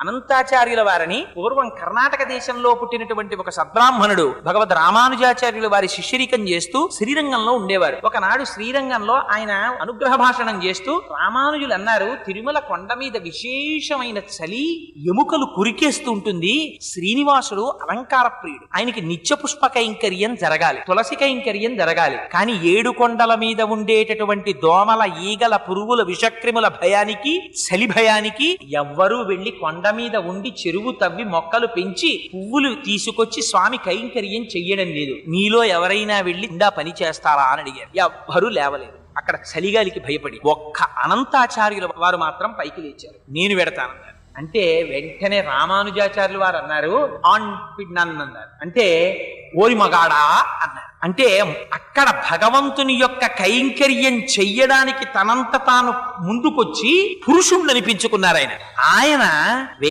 అనంతాచార్యుల వారిని పూర్వం కర్ణాటక దేశంలో పుట్టినటువంటి ఒక సద్బ్రాహ్మణుడు భగవద్ రామానుజాచార్యుల వారి శిష్యరికం చేస్తూ శ్రీరంగంలో ఉండేవారు. ఒకనాడు శ్రీరంగంలో ఆయన అనుగ్రహ భాషణం చేస్తూ రామానుజులు అన్నారు తిరుమల కొండ మీద విశేషమైన చలి ఎముకలు కురికేస్తూ ఉంటుంది. శ్రీనివాసుడు అలంకార ప్రియుడు. ఆయనకి నిత్య పుష్ప కైంకర్యం జరగాలి. తులసి కైంకర్యం జరగాలి. కానీ ఏడు కొండల మీద ఉండేటటువంటి దోమల ఈగల పురుగుల విషక్రిముల భయానికి చలి భయానికి ఎవ్వరూ వెళ్ళి కొండ మీద ఉండి చెరువు తవ్వి మొక్కలు పెంచి పువ్వులు తీసుకొచ్చి స్వామి కైంకర్యం చెయ్యడం లేదు. మీలో ఎవరైనా వెళ్ళి ఇందా పని చేస్తారా అని అడిగారు. ఎవ్వరూ లేవలేదు. అక్కడ చలిగాలికి భయపడి ఒక్క అనంతాచార్యుల వారు మాత్రం పైకి లేచారు. నేను వెడతానన్నారు అంటే వెంటనే రామానుజాచార్యులు వారు అన్నారు ఆన్ పిడ్నన్ అన్నారు. అంటే ఓరి మగాడా అన్నారు. అంటే అక్కడ భగవంతుని యొక్క కైంకర్యం చెయ్యడానికి తనంత తాను ముందుకొచ్చి పురుషుణ్ణి అనిపించుకున్నారు ఆయన ఆయన